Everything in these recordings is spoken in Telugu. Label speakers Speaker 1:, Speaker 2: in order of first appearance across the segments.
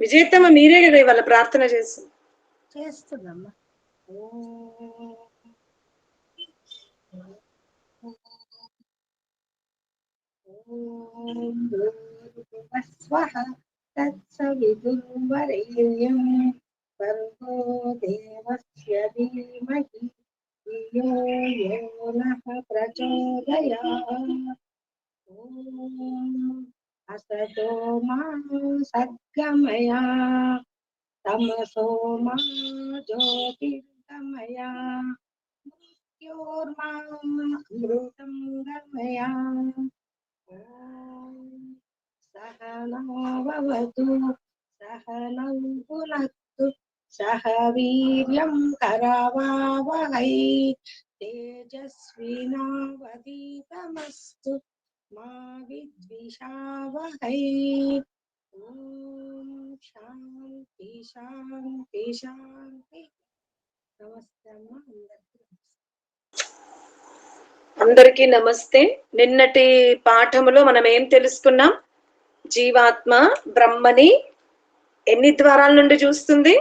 Speaker 1: విజేతమ్మ మీరే కదా ఇవాళ ప్రార్థన చేస్తుంది
Speaker 2: చేస్తుందమ్మా. స్వహ తత్సవిదుర్వరేణ్యం భర్గో దేవస్య ధీమహి. ధియో యో నః ప్రచోదయాత్ ఓం అసతో మా సద్గమయా తమసో మా జ్యోతిర్గమయా మృత్యోర్మామృతం గమయా. ఓం సహనావతు సహనం పునత్తు సహ వీర్యం కరవావహై తేజస్వినావధీతమస్తు. మా విద్విషావహై ఓం శాంతి శాంతి శాంతి నమస్తే అమ్మ అందరికీ
Speaker 1: అందరికీ నమస్తే. నిన్నటి పాఠములో మనం ఏం తెలుసుకున్నాం? జీవాత్మ బ్రహ్మని ఎన్ని ద్వారాల నుండి చూస్తుంది?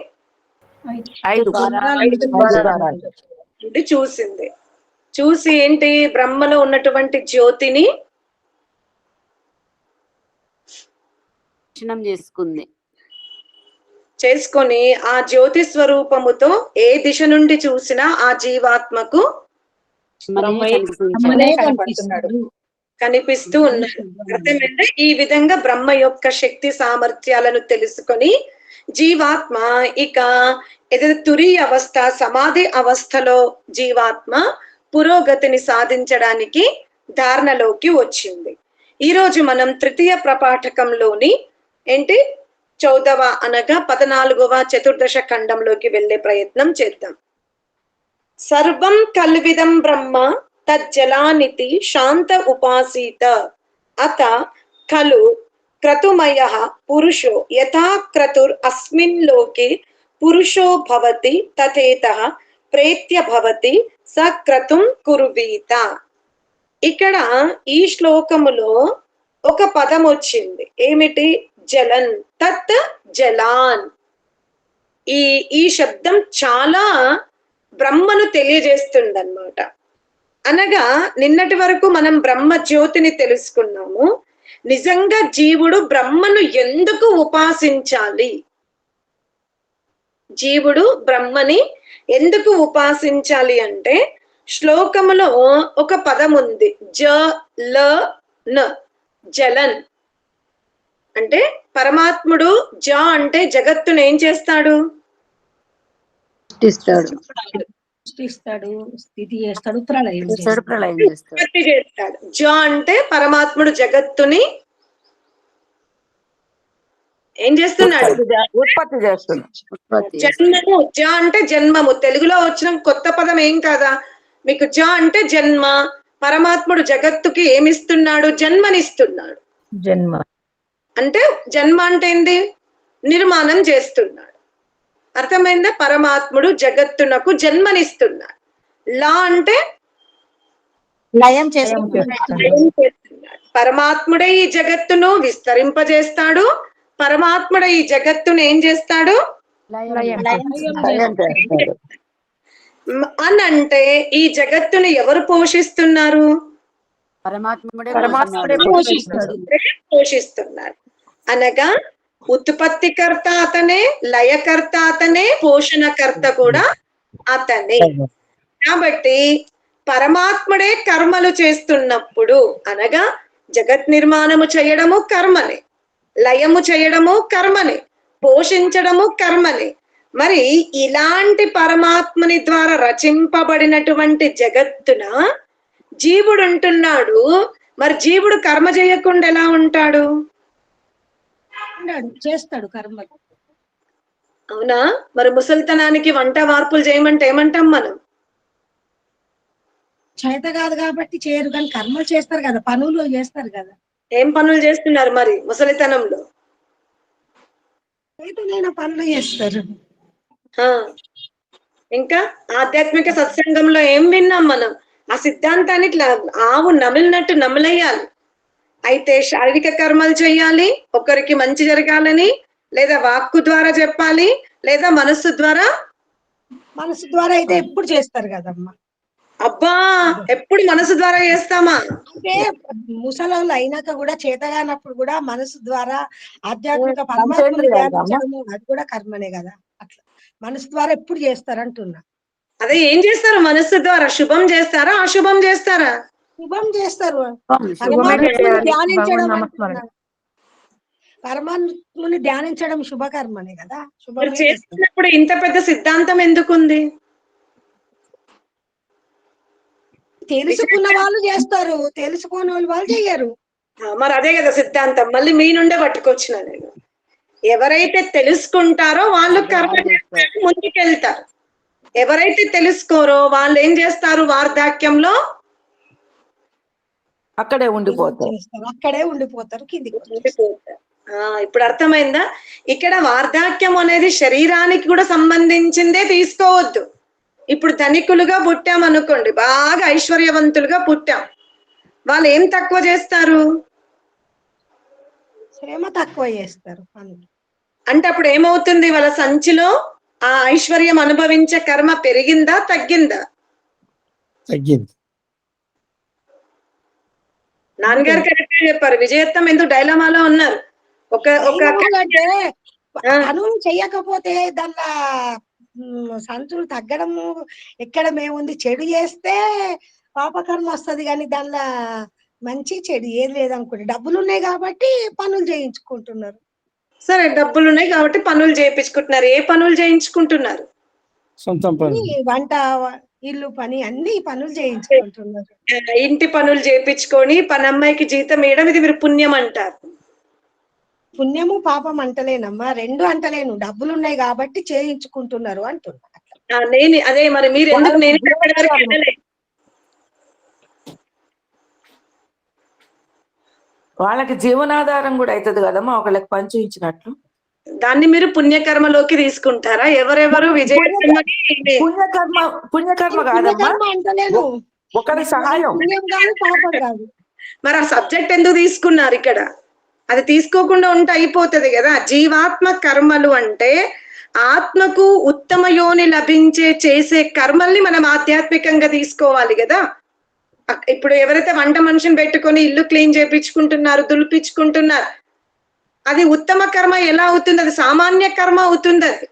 Speaker 3: ఐదు
Speaker 1: ఐదు ద్వారాల నుండి చూసింది. చూసి ఏంటి? బ్రహ్మలో ఉన్నటువంటి జ్యోతిని
Speaker 3: దర్శనం చేసుకుంది.
Speaker 1: చేసుకొని ఆ జ్యోతి స్వరూపముతో ఏ దిశ నుండి చూసినా ఆ జీవాత్మకు కనిపిస్తూ ఉన్నాడు అర్థమైందా? ఈ విధంగా బ్రహ్మ యొక్క శక్తి సామర్థ్యాలను తెలుసుకొని జీవాత్మ ఇక ఏదైతే తురి అవస్థ సమాధి అవస్థలో జీవాత్మ పురోగతిని సాధించడానికి ధారణలోకి వచ్చింది. ఈ రోజు మనం తృతీయ ప్రపాఠకంలోని ఏంటి? చౌదవ అనగా పద్నాలుగవ చతుర్దశ ఖండంలోకి వెళ్ళే ప్రయత్నం చేద్దాం. సర్వం కల్విదం బ్రహ్మ తజ్జలానితి శాంత ఉపాసీత. అత ఖలు క్రతుమయ పురుషో యథా క్రతుర్ అస్మిన్ లోకే పురుషో భవతి తథేత ప్రేత్య భవతి స క్రతుం కురువీత. ఇక్కడ ఈ శ్లోకములో ఒక పదం వచ్చింది. ఏమిటి? జలన్ తత్ జలాన్. ఈ ఈ శబ్దం చాలా బ్రహ్మను తెలియజేస్తుందన్నమాట. అనగా నిన్నటి వరకు మనం బ్రహ్మ జ్యోతిని తెలుసుకున్నాము. నిజంగా జీవుడు బ్రహ్మను ఎందుకు ఉపాసించాలి? జీవుడు బ్రహ్మని ఎందుకు ఉపాసించాలి అంటే శ్లోకములో ఒక పదం ఉంది జ ల న జలన్. అంటే పరమాత్ముడు జ అంటే జగత్తును ఏం చేస్తాడు?
Speaker 4: సృష్టిస్తాడు.
Speaker 2: సృష్టిస్తాడు స్థితి చేస్తాడు ప్రళయం
Speaker 3: చేస్తాడు
Speaker 2: చేస్తాడు.
Speaker 3: ప్రళయం చేస్తాడు
Speaker 1: ఉత్పత్తి చేస్తాడు. జ అంటే పరమాత్ముడు జగత్తుని ఏం చేస్తున్నాడు?
Speaker 4: ఉత్పత్తి
Speaker 3: ఉత్పత్తి
Speaker 1: జన్మము. జ అంటే జన్మము. తెలుగులో వచ్చిన కొత్త పదం ఏం కాదా? మీకు జ అంటే జన్మ పరమాత్ముడు జగత్తుకి ఏమిస్తున్నాడు? జన్మనిస్తున్నాడు.
Speaker 4: జన్మ.
Speaker 1: అంటే జన్మ అంటే ఏంది? నిర్మాణం చేస్తున్నాడు. అర్థమైందా? పరమాత్ముడు జగత్తునకు జన్మనిస్తున్నాడు. లా అంటే
Speaker 2: లయం
Speaker 1: చేస్తున్నాడు. పరమాత్ముడే ఈ జగత్తును విస్తరింపజేస్తాడు. పరమాత్ముడే ఈ జగత్తును ఏం చేస్తాడు? అని అంటే ఈ జగత్తుని ఎవరు పోషిస్తున్నారు?
Speaker 3: పరమాత్ముడే
Speaker 4: పరమాత్ముడే
Speaker 3: పోషిస్తున్నాడు.
Speaker 4: పోషిస్తాడు
Speaker 1: పోషిస్తున్నారు అనగా ఉత్పత్తికర్త అతనే లయకర్త అతనే పోషణకర్త కూడా అతనే. కాబట్టి పరమాత్ముడే కర్మలు చేస్తున్నప్పుడు అనగా జగత్ నిర్మాణము చేయడము కర్మనే లయము చేయడము కర్మనే పోషించడము కర్మనే మరి ఇలాంటి పరమాత్మని ద్వారా రచింపబడినటువంటి జగత్తున జీవుడు ఉంటున్నాడు మరి జీవుడు కర్మ చేయకుండా ఎలా ఉంటాడు?
Speaker 2: ఉన్నాడు చేస్తాడు కర్మ.
Speaker 1: అవునా? మరి ముసలితనానికి వంట వార్పులు చేయమంటే ఏమంటాం మనం?
Speaker 2: చేత కాదు కాబట్టి చేయరు కానీ కర్మలు చేస్తారు కదా పనులు చేస్తారు కదా.
Speaker 1: ఏం పనులు చేస్తున్నారు మరి ముసలితనంలో?
Speaker 2: పనులు చేస్తారు.
Speaker 1: ఇంకా ఆధ్యాత్మిక సత్సంగంలో ఏం విన్నాం మనం? ఆ సిద్ధాంతాన్ని ఇట్లా ఆవు నమిలినట్టు నమిలేయాలి అయితే శారీరక కర్మలు చేయాలి ఒకరికి మంచి జరగాలని లేదా వాక్కు ద్వారా చెప్పాలి లేదా మనస్సు ద్వారా?
Speaker 2: మనసు ద్వారా అయితే ఎప్పుడు చేస్తారు కదమ్మా?
Speaker 1: అబ్బా ఎప్పుడు మనసు ద్వారా చేస్తామా?
Speaker 2: అంటే ముసలోళ్ళు అయినాక కూడా చేతగానప్పుడు కూడా మనసు ద్వారా ఆధ్యాత్మిక. ధ్యానించడము అది కూడా కర్మనే కదా. అట్లా. మనసు ద్వారా ఎప్పుడు చేస్తారంటున్నా
Speaker 1: అదే ఏం చేస్తారు? మనస్సు ద్వారా శుభం చేస్తారా? అశుభం చేస్తారా?
Speaker 2: శుభం చేస్తారు. ధ్యానించడం. పరమాత్మని ధ్యానించడం శుభకర్మనే కదా. చేస్తారు.
Speaker 1: చేస్తున్నప్పుడు ఇంత పెద్ద సిద్ధాంతం ఎందుకుంది?
Speaker 2: తెలుసుకున్న వాళ్ళు చేస్తారు. తెలుసుకోని వాళ్ళు వాళ్ళు చెయ్యరు.
Speaker 1: మరి అదే కదా సిద్ధాంతం. మళ్ళీ మీ నుండే పట్టుకొచ్చిన నేను. ఎవరైతే తెలుసుకుంటారో వాళ్ళు కర్మ ముందుకెళ్తారు. ఎవరైతే తెలుసుకోరో వాళ్ళు ఏం చేస్తారు వార్ధాక్యంలో?
Speaker 4: అక్కడే ఉండిపోతారు.
Speaker 2: అక్కడే ఉండిపోతారు కిందికి
Speaker 1: ఇప్పుడు అర్థమైందా? ఇక్కడ వార్ధాక్యం అనేది శరీరానికి కూడా సంబంధించిందే తీసుకోవద్దు. ఇప్పుడు ధనికులుగా పుట్టాం అనుకోండి బాగా ఐశ్వర్యవంతులుగా పుట్టాం. వాళ్ళు ఏం తక్కువ చేస్తారు?
Speaker 2: శ్రమ తక్కువ చేస్తారు
Speaker 1: అంటే అప్పుడు ఏమవుతుంది? వాళ్ళ సంచిలో ఆ ఐశ్వర్యం అనుభవించే కర్మ పెరిగిందా తగ్గిందా?
Speaker 5: తగ్గింది.
Speaker 1: నాన్నగారు కరెక్ట్ చెప్పారు. విజయత్వం ఎందుకు డైలమాలో ఉన్నారు? ఒక ఒక.
Speaker 2: పనులు చెయ్యకపోతే దానిలో సంచులు తగ్గడము ఎక్కడ మేముంది చెడు చేస్తే పాపకర్మ వస్తది కానీ దానిలో మంచి చెడు ఏది లేదనుకోండి డబ్బులు ఉన్నాయి కాబట్టి పనులు చేయించుకుంటున్నారు.
Speaker 1: సరే డబ్బులు ఉన్నాయి కాబట్టి పనులు చేయించుకుంటున్నారు. ఏ పనులు చేయించుకుంటున్నారు?
Speaker 5: సొంతం పని.
Speaker 2: వంట ఇల్లు పని అన్ని పనులు చేయించుకుంటున్నారు.
Speaker 1: ఇంటి పనులు చేయించుకొని పని అమ్మాయికి జీతం ఇవ్వడం ఇది మీరు పుణ్యం అంటారు.
Speaker 2: పుణ్యము పాపం అంటలేనమ్మా రెండు అంటలేను డబ్బులు ఉన్నాయి కాబట్టి చేయించుకుంటున్నారు అంటున్నా.
Speaker 1: ఆ, నేను అదే మరి మీరు ఎందుకు నేను.
Speaker 4: వాళ్ళకి జీవనాధారం కూడా అవుతుంది కదమ్మా ఒకళ్ళకి పంచి ఇచ్చినట్లు.
Speaker 1: దాన్ని మీరు పుణ్యకర్మలోకి తీసుకుంటారా? ఎవరెవరు విజయత్వమని
Speaker 4: పుణ్యకర్మ పుణ్యకర్మ కాదమ్మా.
Speaker 2: అంటలేను
Speaker 4: ఒకరి సహాయం.
Speaker 2: కాదు కాదు.
Speaker 1: మరి ఆ సబ్జెక్ట్ ఎందుకు తీసుకున్నారు ఇక్కడ? అది తీసుకోకుండా ఉంటే అయిపోతది కదా. జీవాత్మ కర్మలు అంటే ఆత్మకు ఉత్తమ యోని లభించే చేసే కర్మల్ని మనం ఆధ్యాత్మికంగా తీసుకోవాలి కదా. ఇప్పుడు ఎవరైతే వంట మనిషిని పెట్టుకొని ఇల్లు క్లీన్ చేపించుకుంటున్నారు దులిపించుకుంటున్నారు అది ఉత్తమ కర్మ ఎలా అవుతుంది? అది సామాన్య కర్మ అవుతుంది. అది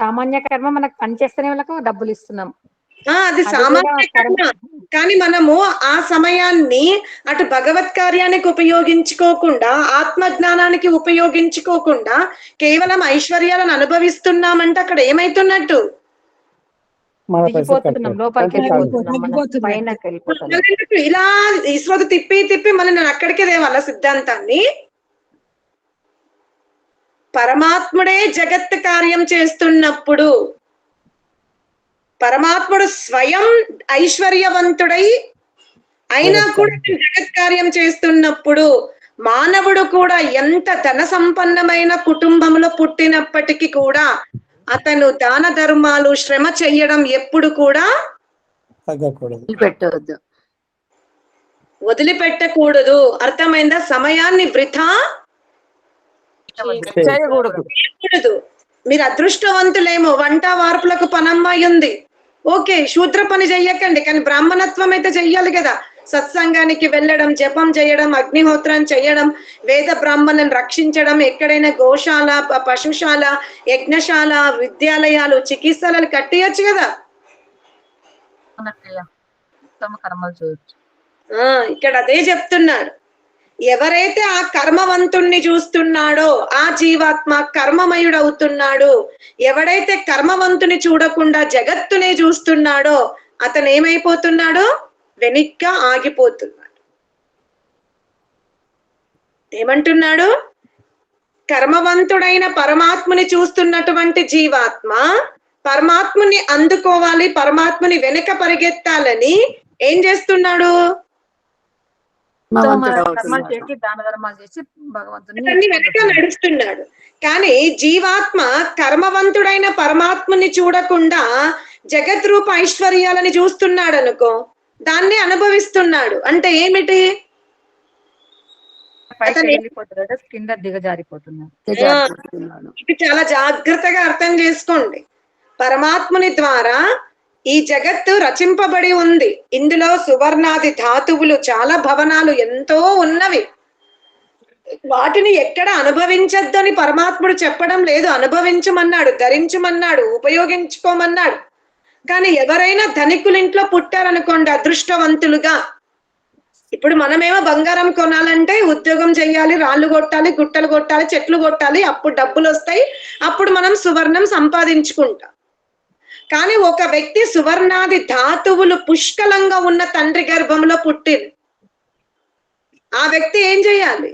Speaker 6: సామాన్య కర్మ మనకు పనిచేస్తేనే వాళ్ళకు డబ్బులు ఇస్తున్నాం.
Speaker 1: అది సామాన్య కర్మ. కానీ మనము ఆ సమయాన్ని అటు భగవత్ కార్యానికి ఉపయోగించుకోకుండా ఆత్మ జ్ఞానానికి ఉపయోగించుకోకుండా కేవలం ఐశ్వర్యాలను అనుభవిస్తున్నామంటే అక్కడ ఏమైతున్నట్టు? ఇలా ఈశ్వరు తిప్పి తిప్పి మళ్ళీ నేను అక్కడికే దేవాల సిద్ధాంతాన్ని? పరమాత్ముడే జగత్ కార్యం చేస్తున్నప్పుడు పరమాత్ముడు స్వయం ఐశ్వర్యవంతుడై అయినా కూడా జగత్ కార్యం చేస్తున్నప్పుడు మానవుడు కూడా ఎంత ధన సంపన్నమైన కుటుంబంలో పుట్టినప్పటికీ కూడా అతను దాన ధర్మాలు శ్రమ చెయ్యడం ఎప్పుడు కూడా
Speaker 5: తగ్గకూడదు.
Speaker 3: పెట్టవద్దు
Speaker 1: వదిలిపెట్టకూడదు. అర్థమైందా? సమయాన్ని వృధా
Speaker 4: చేయకూడదు.
Speaker 1: చేయకూడదు. మీరు అదృష్టవంతులేమో. వంట వార్పులకు పనమ్మాయి ఉంది. ఓకే శూద్ర పని చెయ్యకండి కానీ బ్రాహ్మణత్వం అయితే చెయ్యాలి కదా. సత్సంగానికి వెళ్ళడం జపం చేయడం అగ్నిహోత్రం చేయడం వేద బ్రాహ్మణులను రక్షించడం ఎక్కడైనా గోశాల పశుశాల యజ్ఞశాల విద్యాలయాలు చికిత్సలు కట్టేయచ్చు కదా. ఇక్కడ అదే చెప్తున్నాడు ఎవరైతే ఆ కర్మవంతుణ్ణి చూస్తున్నాడో ఆ జీవాత్మ కర్మమయుడు అవుతున్నాడు ఎవడైతే కర్మవంతుని చూడకుండా జగత్తునే చూస్తున్నాడో అతను ఏమైపోతున్నాడు వెనిక్గా ఆగిపోతున్నాడు. ఏమంటున్నాడు? కర్మవంతుడైన పరమాత్ముని చూస్తున్నటువంటి జీవాత్మ పరమాత్ముని అందుకోవాలి పరమాత్ముని వెనక పరిగెత్తాలని ఏం చేస్తున్నాడు? వెనక నడుస్తున్నాడు. కానీ జీవాత్మ కర్మవంతుడైన పరమాత్మని చూడకుండా జగత్ రూప ఐశ్వర్యాలని చూస్తున్నాడు అనుకో దాన్ని అనుభవిస్తున్నాడు. అంటే ఏమిటి?
Speaker 6: కింద దిగజారిపోతున్నాడు.
Speaker 1: ఇది చాలా జాగ్రత్తగా అర్థం చేసుకోండి. పరమాత్ముని ద్వారా ఈ జగత్తు రచింపబడి ఉంది. ఇందులో సువర్ణాది ధాతువులు చాలా భవనాలు ఎంతో ఉన్నవి. వాటిని ఎక్కడ అనుభవించొద్దు అని పరమాత్ముడు చెప్పడం లేదు. అనుభవించమన్నాడు ధరించమన్నాడు ఉపయోగించుకోమన్నాడు. కానీ ఎవరైనా ధనికులింట్లో పుట్టారనుకోండి అదృష్టవంతులుగా. ఇప్పుడు మనమేమో బంగారం కొనాలంటే ఉద్యోగం చేయాలి రాళ్ళు కొట్టాలి గుట్టలు కొట్టాలి చెట్లు కొట్టాలి అప్పుడు డబ్బులు వస్తాయి అప్పుడు మనం సువర్ణం సంపాదించుకుంటాం. కానీ ఒక వ్యక్తి సువర్ణాది ధాతువులు పుష్కలంగా ఉన్న తండ్రి గర్భంలో పుట్టింది ఆ వ్యక్తి ఏం చేయాలి?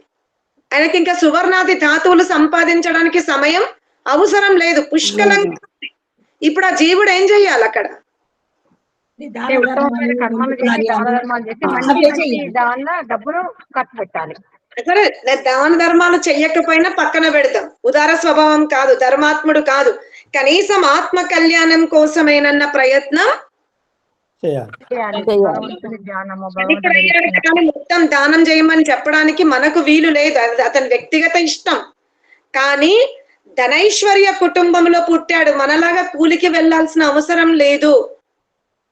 Speaker 1: ఆయనకి ఇంకా సువర్ణాది ధాతువులు సంపాదించడానికి సమయం అవసరం లేదు. పుష్కలంగా ఇప్పుడు ఆ జీవుడు ఏం చెయ్యాలి అక్కడ.
Speaker 6: దానిలో డబ్బును ఖర్చు పెట్టాలి.
Speaker 1: సరే దాన ధర్మాలు చెయ్యకపోయినా పక్కన పెడదాం ఉదార స్వభావం కాదు ధర్మాత్ముడు కాదు. కనీసం ఆత్మ కళ్యాణం కోసమేనన్న ప్రయత్నం మొత్తం దానం చేయమని చెప్పడానికి మనకు వీలు లేదు. అది అతని వ్యక్తిగత ఇష్టం. కానీ ధనైశ్వర్య కుటుంబంలో పుట్టాడు. మనలాగా కూలికి వెళ్ళాల్సిన అవసరం లేదు.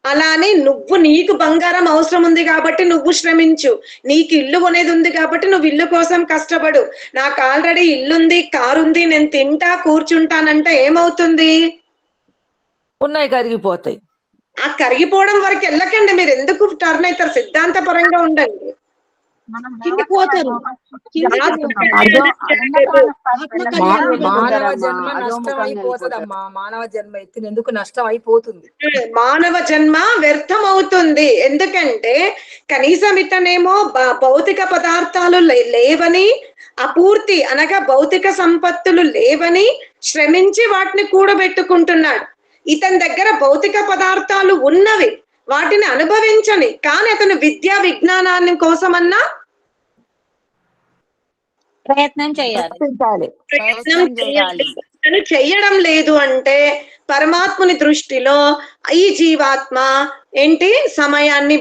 Speaker 1: అలా అని నువ్వు నీకు బంగారం అవసరం ఉంది కాబట్టి నువ్వు శ్రమించు. నీకు ఇల్లు కొనేది ఉంది కాబట్టి నువ్వు ఇల్లు కోసం కష్టపడు. నాకు ఆల్రెడీ ఇల్లుంది కారు ఉంది నేను తింటా కూర్చుంటానంటే ఏమవుతుంది?
Speaker 4: ఉన్నాయి కరిగిపోతాయి.
Speaker 1: ఆ కరిగిపోవడం వరకు వెళ్ళకండి. మీరు ఎందుకు టర్న్ అవుతారు? సిద్ధాంత పరంగా ఉండండి.
Speaker 2: పోతారు.
Speaker 7: మానవ. జన్మ నష్టం అయిపోతుందమ్మా మానవ జన్మ ఎత్తినందుకు నష్టం అయిపోతుంది
Speaker 1: మానవ జన్మ వ్యర్థం అవుతుంది ఎందుకంటే కనీసం ఇతనేమో భౌతిక పదార్థాలు లేవని అపూర్తి అనగా భౌతిక సంపత్తులు లేవని శ్రమించి వాటిని కూడబెట్టుకుంటున్నాడు ఇతని దగ్గర భౌతిక పదార్థాలు ఉన్నవి వాటిని అనుభవించని కానీ అతను విద్యా విజ్ఞానాన్ని కోసమన్నా
Speaker 8: ప్రయత్నం చేయాలి.
Speaker 1: ప్రయత్నం
Speaker 3: చేయాలి.
Speaker 1: చెయ్యడం లేదు అంటే పరమాత్ముని దృష్టిలో ఈ జీవాత్మ ఏంటి? సమయాన్ని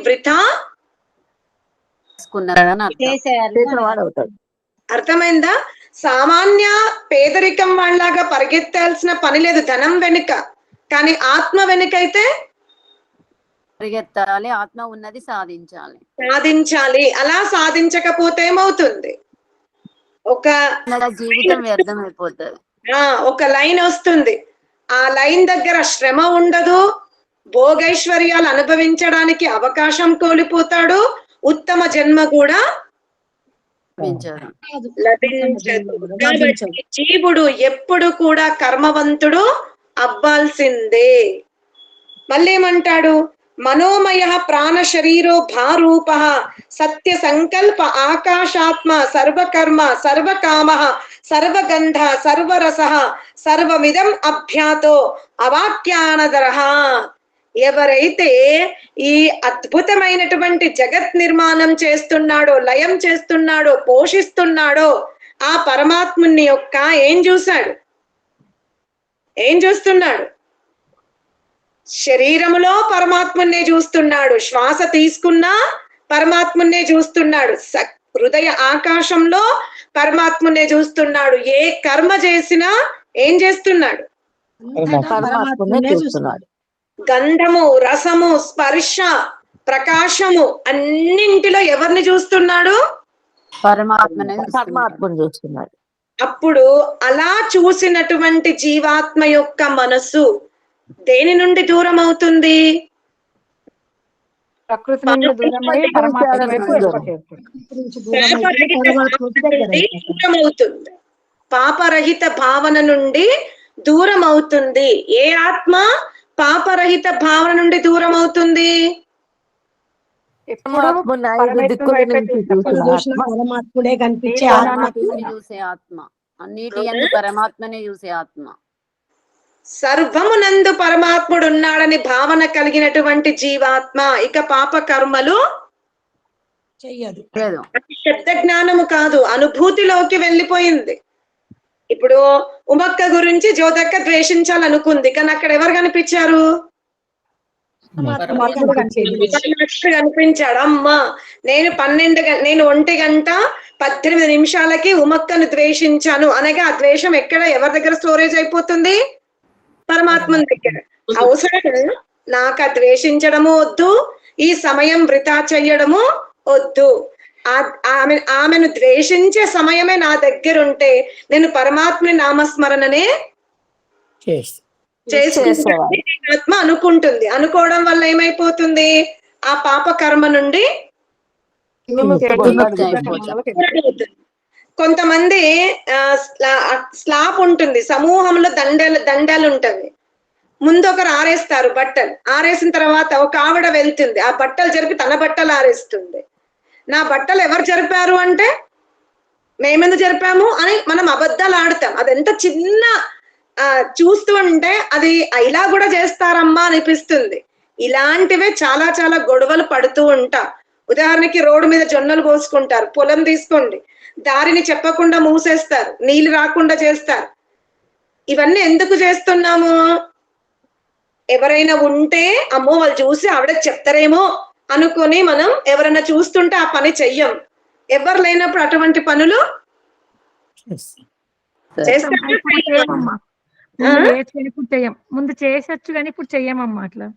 Speaker 4: అవుతాడు
Speaker 1: అర్థమైందా? సామాన్య పేదరికం వాళ్ళలాగా పరిగెత్తాల్సిన పని లేదు ధనం వెనుక. కానీ ఆత్మ వెనుకైతే
Speaker 3: పరిగెత్తాలి ఆత్మ ఉన్నది సాధించాలి.
Speaker 1: సాధించాలి. అలా సాధించకపోతే ఏమవుతుంది? ఒక
Speaker 3: జీవితం వ్యర్థం అయిపోతుంది
Speaker 1: ఆ ఒక లైన్ వస్తుంది. ఆ లైన్ దగ్గర శ్రమ ఉండదు. భోగైశ్వర్యాలు అనుభవించడానికి అవకాశం కోల్పోతాడు. ఉత్తమ జన్మ కూడా
Speaker 3: లభించదు.
Speaker 1: జీవుడు ఎప్పుడు కూడా కర్మవంతుడు అవ్వాల్సిందే. మళ్ళీ ఏమంటాడు మనోమయ ప్రాణ శరీరో భారూప సత్య సంకల్ప ఆకాశాత్మ సర్వకర్మ సర్వకామ సర్వగంధ సర్వరస సర్వమిదం అభ్యాతో అవాక్యానదర. ఎవరైతే ఈ అద్భుతమైనటువంటి జగత్ నిర్మాణం చేస్తున్నాడో లయం చేస్తున్నాడో పోషిస్తున్నాడో ఆ పరమాత్ముని యొక్క ఏం చూశాడు? ఏం చూస్తున్నాడు? శరీరములో పరమాత్మున్నే చూస్తున్నాడు. శ్వాస తీసుకున్నా పరమాత్మున్నే చూస్తున్నాడు. స- హృదయ ఆకాశంలో పరమాత్మున్నే చూస్తున్నాడు. ఏ కర్మ చేసినా ఏం చేస్తున్నాడు?
Speaker 4: పరమాత్మనే
Speaker 2: పరమాత్మనే
Speaker 1: గంధము రసము స్పర్శ ప్రకాశము అన్నింటిలో ఎవరిని చూస్తున్నాడు?
Speaker 3: పరమాత్మనే.
Speaker 4: పరమాత్మను చూస్తున్నాడు.
Speaker 1: అప్పుడు అలా చూసినటువంటి జీవాత్మ యొక్క మనసు దేని నుండి దూరం అవుతుంది
Speaker 6: ప్రకృతి నుండి పరమాత్మ వైపు
Speaker 2: దూరం
Speaker 1: పాపరహిత భావన నుండి దూరం అవుతుంది ఏ ఆత్మ పాపరహిత భావన నుండి దూరం అవుతుంది
Speaker 6: ఎప్పుడు
Speaker 4: పరమాత్మని ఆత్మ.
Speaker 2: పరమాత్ముడే కనిపించే
Speaker 6: ఏ
Speaker 2: ఆత్మ.
Speaker 3: పరమాత్మని చూసే ఆత్మ. అన్నిటి అన్ని పరమాత్మనే చూసే ఆత్మ.
Speaker 1: సర్వమునందు పరమాత్ముడు ఉన్నాడని భావన కలిగినటువంటి జీవాత్మ. ఇక పాప కర్మలు
Speaker 2: చెయ్యదు.
Speaker 3: లేదు.
Speaker 1: అది శబ్ద జ్ఞానము కాదు. అనుభూతిలోకి వెళ్ళిపోయింది. ఇప్పుడు ఉమక్క గురించి జ్యోతక్క ద్వేషించాలనుకుంది. కానీ అక్కడ ఎవరు కనిపించారు? కనిపించాడు. అమ్మా నేను పన్నెండు నేను ఒంటి గంట పద్దెనిమిది నిమిషాలకి ఉమక్కను ద్వేషించాను. అనగా ఆ ద్వేషం ఎక్కడ? ఎవరి దగ్గర స్టోరేజ్ అయిపోతుంది? పరమాత్మ దగ్గర. అవసరం నాకు ఆ ద్వేషించడము వద్దు. ఈ సమయం వృధా చెయ్యడము వద్దు. ఆ- ఆమె ఆమెను ద్వేషించే సమయమే నా దగ్గర ఉంటే నేను పరమాత్మని నామస్మరణనే
Speaker 5: చేసి
Speaker 1: చేసుకుంటానని ఆత్మ అనుకుంటుంది. అనుకోవడం వల్ల ఏమైపోతుంది? ఆ పాప కర్మ నుండి. కొంతమంది స్లా- స్లాప్ ఉంటుంది. సమూహంలో దండలు దండాలు ఉంటవి. ముందు ఒకరు ఆరేస్తారు బట్టలు. ఆరేసిన తర్వాత ఒక ఆవిడ వెళ్తుంది. ఆ బట్టలు జరిపి తన బట్టలు ఆరేస్తుంది. నా బట్టలు ఎవరు జరిపారు అంటే మేమెందుకు జరిపాము అని మనం అబద్ధాలు ఆడతాం. అది ఎంత చిన్న చూస్తూ ఉంటే అది ఇలా కూడా చేస్తారమ్మా అనిపిస్తుంది. ఇలాంటివే చాలా చాలా గొడవలు పడుతూ ఉంటాం. ఉదాహరణకి రోడ్డు మీద జొన్నలు పోసుకుంటారు పొలం తీసుకోండి. దారిని చెప్పకుండా మూసేస్తారు నీళ్ళు రాకుండా చేస్తారు. ఇవన్నీ ఎందుకు చేస్తున్నాము? ఎవరైనా ఉంటే అమ్మో వాళ్ళు చూసి ఆవిడ చెప్తారేమో అనుకొని మనం ఎవరైనా చూస్తుంటే ఆ పని చెయ్యం. ఎవరు లేనప్పుడు అటువంటి పనులు?
Speaker 6: ముందు చేసొచ్చు కానీ ఇప్పుడు చెయ్యమమ్మా అట్లా.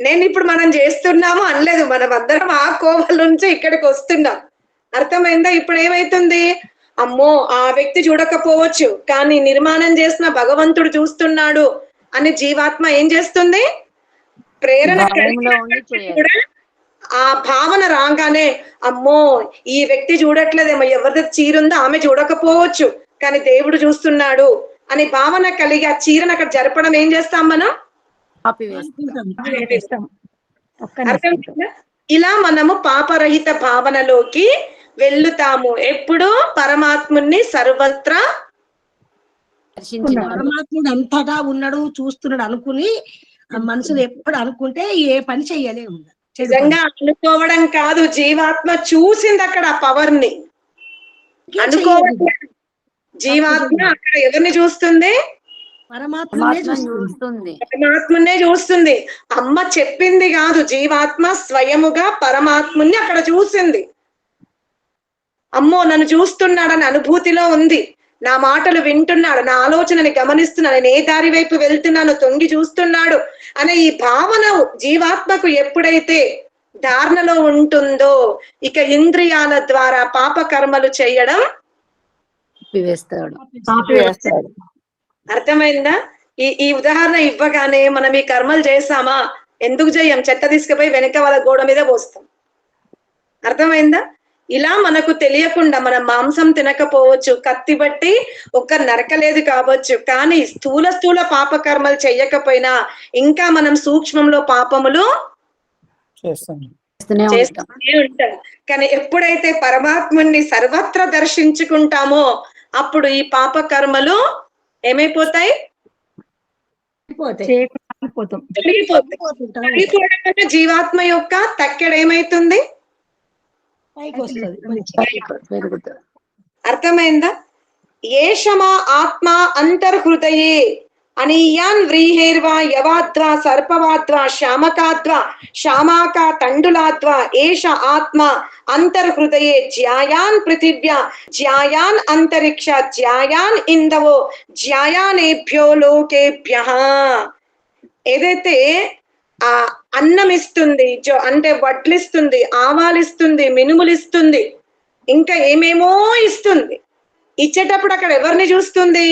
Speaker 1: నేను ఇప్పుడు మనం చేస్తున్నాము అనలేదు. మనం అందరం ఆ కోవల నుంచి ఇక్కడికి వస్తున్నాం. అర్థమైందా? ఇప్పుడు ఏమైతుంది? అమ్మో ఆ వ్యక్తి చూడకపోవచ్చు కానీ నిర్మాణం చేసిన భగవంతుడు చూస్తున్నాడు అని జీవాత్మ ఏం చేస్తుంది? ప్రేరణ. కూడా ఆ భావన రాగానే అమ్మో ఈ వ్యక్తి చూడట్లేదేమో ఎవరిది చీరుందో ఆమె చూడకపోవచ్చు కానీ దేవుడు చూస్తున్నాడు అని భావన కలిగి ఆ చీరను అక్కడ జరపడం ఏం చేస్తాం మనం? ఇలా మనము పాపరహిత భావనలోకి వెళ్ళుతాము. ఎప్పుడు పరమాత్ముని సర్వత్రా
Speaker 3: దర్శించిన
Speaker 2: పరమాత్ముడు అంతటా ఉన్నాడు చూస్తున్నాడు అనుకుని ఆ మనసులో ఎప్పుడు అనుకుంటే ఏ పని పని.
Speaker 1: నిజంగా అనుకోవడం కాదు జీవాత్మ చూసింది అక్కడ ఆ
Speaker 2: పవర్ని
Speaker 1: అనుకోవడం. జీవాత్మ అక్కడ ఎవరిని చూస్తుంది?
Speaker 2: పరమాత్మనే
Speaker 3: పరమాత్మ
Speaker 2: చూస్తుంది.
Speaker 3: చూస్తుంది.
Speaker 1: పరమాత్మనే చూస్తుంది. అమ్మ చెప్పింది కాదు జీవాత్మ స్వయముగా పరమాత్ముని అక్కడ చూసింది. అమ్మో నన్ను చూస్తున్నాడని అనుభూతిలో ఉంది. నా మాటలు వింటున్నాడు నా ఆలోచనని గమనిస్తున్నాడు నేను ఏ దారి వైపు వెళ్తున్నానో తొంగి చూస్తున్నాడు అనే ఈ భావన జీవాత్మకు ఎప్పుడైతే ధారణలో ఉంటుందో ఇక ఇంద్రియాల ద్వారా పాప కర్మలు చేయడం అర్థమైందా? ఈ ఈ ఉదాహరణ ఇవ్వగానే మనం ఈ కర్మలు చేసామా? ఎందుకు చేయం? చెత్త తీసుకుపోయి వెనక వాళ్ళ గోడ మీద పోస్తాం. అర్థమైందా? ఇలా మనకు తెలియకుండా మనం మాంసం తినకపోవచ్చు కత్తి బట్టి ఒక్క నరకలేదు కావచ్చు. కానీ స్థూల స్థూల పాప కర్మలు చెయ్యకపోయినా ఇంకా మనం సూక్ష్మంలో పాపములు
Speaker 5: చేస్తాం
Speaker 3: చేస్తూనే ఉంటాం.
Speaker 1: కానీ ఎప్పుడైతే పరమాత్ముని సర్వత్ర దర్శించుకుంటామో అప్పుడు ఈ పాప కర్మలు ఏమైపోతాయి జీవాత్మ యొక్క తక్కెడ ఏమైతుంది?
Speaker 2: పైకి వస్తుంది
Speaker 1: అర్థమైందా? ఏషమా ఆత్మ అంతర్హృదయే అనీయాన్ వ్రీహేర్వా యవాద్వా సర్పవాద్వా శ్యామకాద్వా శ్యామాకా తండులాద్వా ఏష ఆత్మ అంతర్హృదయే జ్యాయాన్ పృథివ్యా జ్యాయాన్ అంతరిక్ష జ్యాయాన్ ఇందవో జ్యాయానేభ్యో లోకేభ్య. ఏదైతే ఆ అన్నం ఇస్తుంది జో అంటే వడ్లిస్తుంది ఆవాలిస్తుంది మినుములిస్తుంది ఇంకా ఏమేమో ఇస్తుంది. ఇచ్చేటప్పుడు అక్కడ ఎవరిని చూస్తుంది?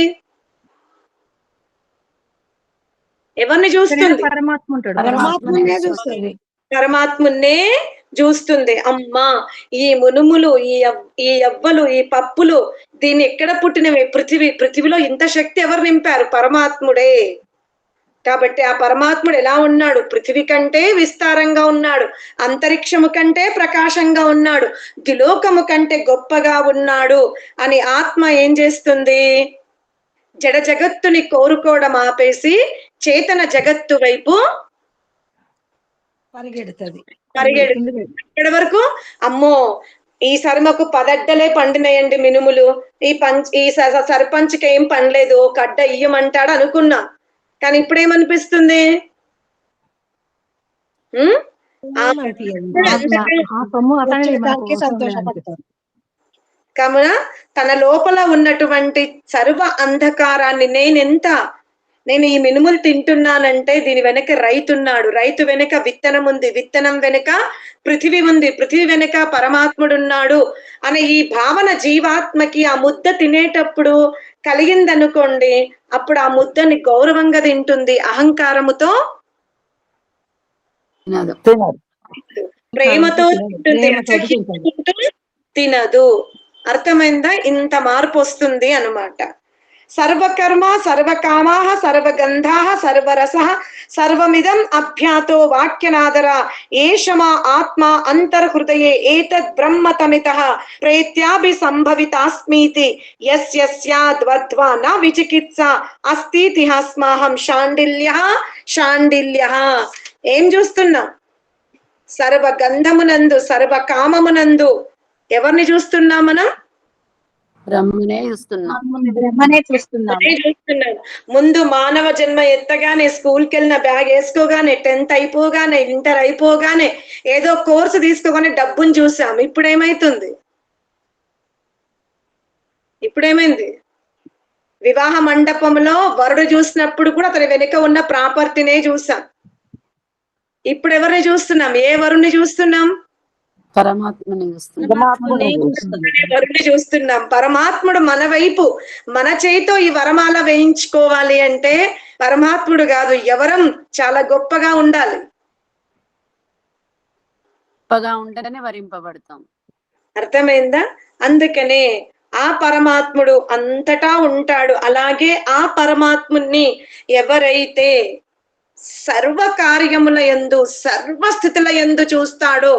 Speaker 1: ఎవరిని చూస్తుంది?
Speaker 6: పరమాత్మ ఉంటాడు.
Speaker 2: పరమాత్మనే చూస్తుంది.
Speaker 1: పరమాత్మున్నే చూస్తుంది. అమ్మా ఈ మునుములు ఈ ఈ ఎవ్వలు ఈ పప్పులు దీన్ని ఎక్కడ పుట్టినవి? పృథివీ పృథివిలో ఇంత శక్తి ఎవరు నింపారు? పరమాత్ముడే. కాబట్టి ఆ పరమాత్ముడు ఎలా ఉన్నాడు? పృథివీ కంటే విస్తారంగా ఉన్నాడు. అంతరిక్షము కంటే ప్రకాశంగా ఉన్నాడు. దిలోకము కంటే గొప్పగా ఉన్నాడు. అని ఆత్మ ఏం చేస్తుంది? జడ జగత్తుని కోరుకోవడం ఆపేసి చేతన జగత్తు వైపు
Speaker 2: పరిగెడుతుంది.
Speaker 1: పరిగెడు ఇక్కడి వరకు? అమ్మో! ఈ సర్మకు పదడ్డలే పండినాయండి మినుములు. ఈ పంచ్ ఈ స- సర్పంచ్కి ఏం పండలేదు. ఒక అడ్డ ఇయ్యమంటాడు అనుకున్నా. కానీ ఇప్పుడు ఏమనిపిస్తుంది ఉం? ఆ-
Speaker 2: ఏమనిపించదు.
Speaker 6: ఆ సొమ్ము అతనే మనకు
Speaker 2: వచ్చేదానికే
Speaker 6: అవసరం లేదు
Speaker 2: సంతోషపడతారు
Speaker 1: కావున తన లోపల ఉన్నటువంటి సర్వ అంధకారాన్ని నేనెంత నేను ఈ మినుములు తింటున్నానంటే దీని వెనక రైతున్నాడు. రైతు వెనక విత్తనం ఉంది. విత్తనం వెనక పృథివీ ఉంది. పృథివీ వెనక పరమాత్ముడున్నాడు అనే ఈ భావన జీవాత్మకి ఆ ముద్ద తినేటప్పుడు కలిగిందనుకోండి అప్పుడు ఆ ముద్దని గౌరవంగా తింటుంది అహంకారముతో ప్రేమతో తినదు. అర్థమైందా? ఇంత మార్పు వస్తుంది అన్నమాట. సర్వకర్మ సర్వకామా సర్వగంధా సర్వరస సర్వమిదం అభ్యాతో వాక్యనాదర ఏషమా ఆత్మ అంతర్హృదయే ఏతద్ బ్రహ్మతమిత ప్రేత్యాభి సంభవితాస్మీతి యస్య స్యాద్వద్వా న విచికిత్స అస్తితిహాస్మాహం షాండిల్య షాండిల్య. ఏం చూస్తున్నాం సర్వ గంధమునందు సర్వ కామమునందు ఎవరిని చూస్తున్నాం మనం?
Speaker 3: బ్రహ్మనే చూస్తున్నాం.
Speaker 1: ముందు మానవ జన్మ ఎత్తగానే స్కూల్కి వెళ్ళిన బ్యాగ్ వేసుకోగానే టెన్త్ అయిపోగానే ఇంటర్ అయిపోగానే ఏదో కోర్సు తీసుకోగానే డబ్బుని చూసాం. ఇప్పుడు ఏమైతుంది ఇప్పుడేమైంది? వివాహ మండపంలో వరుడు చూసినప్పుడు కూడా అతని వెనుక ఉన్న ప్రాపర్టీనే చూసాం. ఇప్పుడు ఎవరిని చూస్తున్నాం? ఏ వరుణ్ణి చూస్తున్నాం?
Speaker 3: పరమాత్మని చూస్తున్నాం.
Speaker 8: పరమాత్మనే చూస్తున్నాం.
Speaker 1: వరుణ్ణి చూస్తున్నాం. పరమాత్ముడు మన వైపు మన చేయితో ఈ వరమాల వేయించుకోవాలి అంటే పరమాత్ముడు కాదు ఎవరం చాలా గొప్పగా ఉండాలి.
Speaker 3: గొప్పగా ఉంటేనే వరింపబడతాం.
Speaker 1: అర్థమైందా? అందుకనే ఆ పరమాత్ముడు అంతటా ఉంటాడు. అలాగే ఆ పరమాత్ముని ఎవరైతే సర్వ కార్యముల యందు సర్వ స్థితుల యందు చూస్తాడో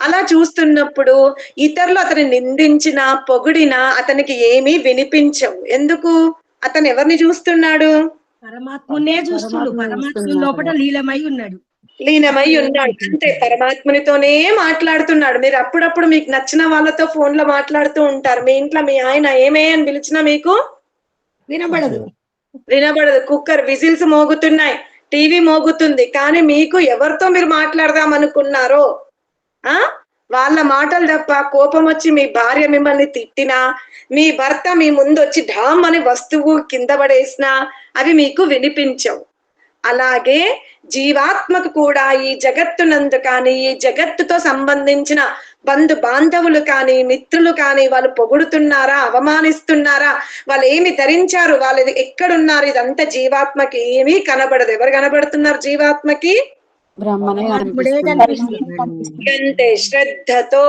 Speaker 1: అలా చూస్తున్నప్పుడు ఇతరులు అతని నిందించిన పొగిడినా అతనికి ఏమీ వినిపించవు. ఎందుకు? అతను ఎవరిని చూస్తున్నాడు?
Speaker 2: పరమాత్మునే చూస్తుడు
Speaker 3: పరమాత్మని
Speaker 2: పరమాత్మ
Speaker 3: చూస్తున్నాడు.
Speaker 2: లోపల లీలమై ఉన్నాడు.
Speaker 1: లీనమై ఉన్నాడు. అంతే పరమాత్మునితోనే మాట్లాడుతున్నాడు. మీరు అప్పుడప్పుడు మీకు నచ్చిన వాళ్ళతో ఫోన్లో మాట్లాడుతూ ఉంటారు. మీ ఇంట్లో మీ ఆయన ఏమే అని పిలిచినా మీకు
Speaker 2: వినబడదు.
Speaker 1: వినబడదు. కుక్కర్ విజిల్స్ మోగుతున్నాయి. టీవీ మోగుతుంది. కానీ మీకు ఎవరితో మీరు మాట్లాడదాం అనుకున్నారో ఆ? వాళ్ళ మాటలు తప్ప కోపం వచ్చి మీ భార్య మిమ్మల్ని తిట్టినా మీ భర్త మీ ముందు వచ్చి ఢామ్ అని వస్తువు కింద పడేసినా అవి మీకు వినిపించవు. అలాగే జీవాత్మకు కూడా ఈ జగత్తునందు కానీ ఈ జగత్తుతో సంబంధించిన బంధు బాంధవులు కానీ మిత్రులు కానీ వాళ్ళు పొగుడుతున్నారా అవమానిస్తున్నారా వాళ్ళు ఏమి ధరించారు వాళ్ళు ఇది ఎక్కడున్నారు ఇదంతా జీవాత్మకి ఏమీ కనబడదు. ఎవరు కనబడుతున్నారు జీవాత్మకి?
Speaker 3: బ్రహ్మనే.
Speaker 1: అంతే శ్రద్ధతో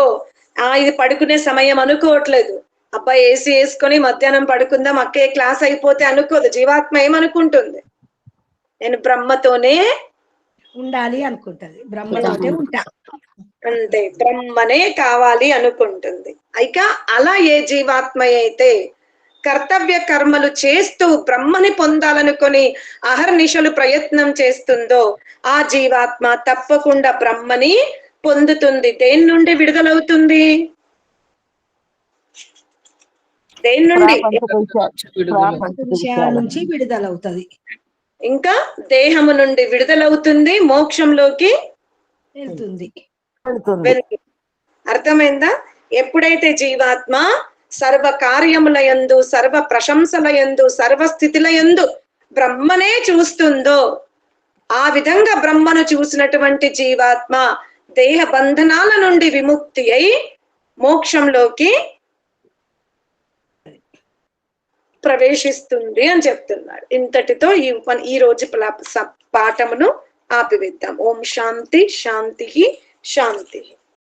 Speaker 1: ఆ ఇది పడుకునే సమయం అనుకోవట్లేదు. అబ్బాయి ఏసీ వేసుకొని మధ్యాహ్నం పడుకుందాం అక్కే క్లాస్ అయిపోతే అనుకోదు. జీవాత్మ ఏమనుకుంటుంది? నేను బ్రహ్మతోనే
Speaker 2: ఉండాలి అనుకుంటది. బ్రహ్మతోటే ఉంటా.
Speaker 1: అంతే బ్రహ్మనే కావాలి అనుకుంటుంది. ఇక అలా ఏ జీవాత్మ అయితే కర్తవ్య కర్మలు చేస్తూ బ్రహ్మని పొందాలనుకొని అహర్నిశలు ప్రయత్నం చేస్తుందో ఆ జీవాత్మ తప్పకుండా బ్రహ్మని పొందుతుంది. దేని నుండి విడుదలవుతుంది? దేని నుండి?
Speaker 2: నుంచి విడుదలవుతది.
Speaker 1: ఇంకా దేహము నుండి విడుదలవుతుంది మోక్షంలోకి
Speaker 2: వెళ్తుంది.
Speaker 1: అర్థమైందా? ఎప్పుడైతే జీవాత్మ సర్వ కార్యముల యందు సర్వ ప్రశంసల యందు సర్వ స్థితిల యందు బ్రహ్మనే చూస్తుందో ఆ విధంగా బ్రహ్మను చూసినటువంటి జీవాత్మ దేహ బంధనాల నుండి విముక్తి అయి మోక్షంలోకి ప్రవేశిస్తుంది అని చెప్తున్నాడు. ఇంతటితో ఈ ఈ రోజు ప్లా- పాఠమును ఆపివేద్దాం. ఓం శాంతి శాంతి శాంతి